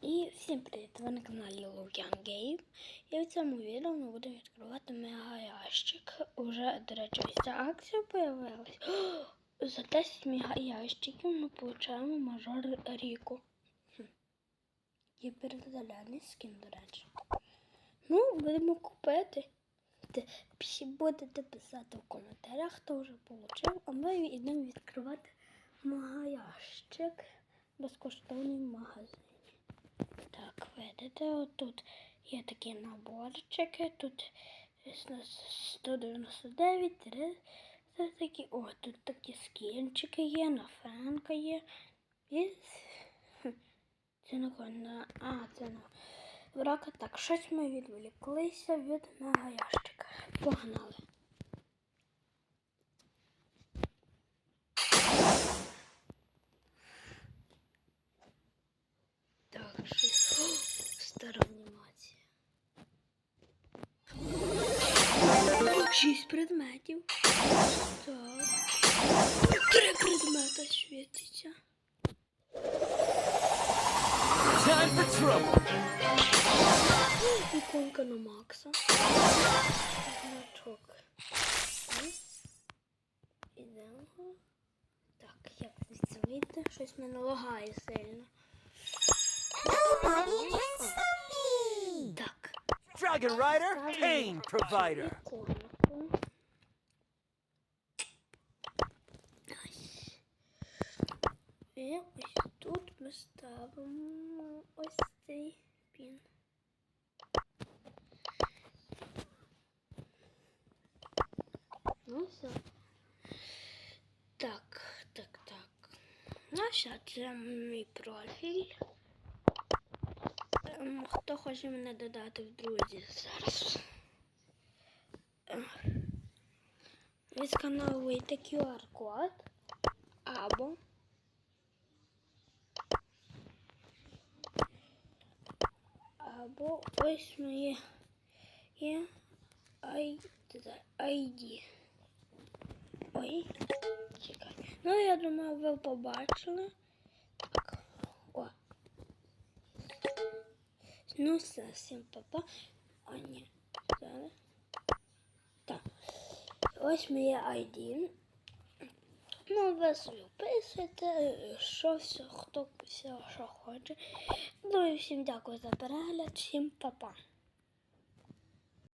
І всім привіт! Ви на каналі Лук'ян Гейм. І в цьому відео ми будемо відкривати мегаящик. Уже, до речі, ось ця акція появилась. За 10 мегаящиків ми отримуємо мажор Ріку. Гіперзелений скін, до речі. Ну, будемо купити. Те- Будете писати в коментарях, хто вже отримав, а ми йдемо відкривати мегаящик. Безкоштовний в видите, отут є такі наборчики, тут 199, 300 такі. О, тут такі скінчики є, на френка є. І це на кого? А, це на врака. Так, щось ми відволіклися від мегаящика. Погнали. Так, щось. О, стара анімація. Шість предметів. Так. Три предмета світиться. Time for trouble. Іконка на Макса. Значок. Ідемо. Так, як звідси вийти? Щось мене лагає сильно. Так. Dragon Rider, pain provider. Іконку. Ось. І ось тут ми ставимо ось цей пін. Ну все. Так, так, так. Ну все, це мій профіль. Ем, Хто хоче мене додати в друзі зараз? Ем, Відскановуєте QR-код або або ось моє є ID. Ой, чекай. Ну, я думаю, ви побачили. Так, о. Ну, все, всім папа. А, ні. Так. Ось моє ID. Ну, ви собі що все, хто все, що хоче. Ну і всім дякую за перегляд, всім па-па.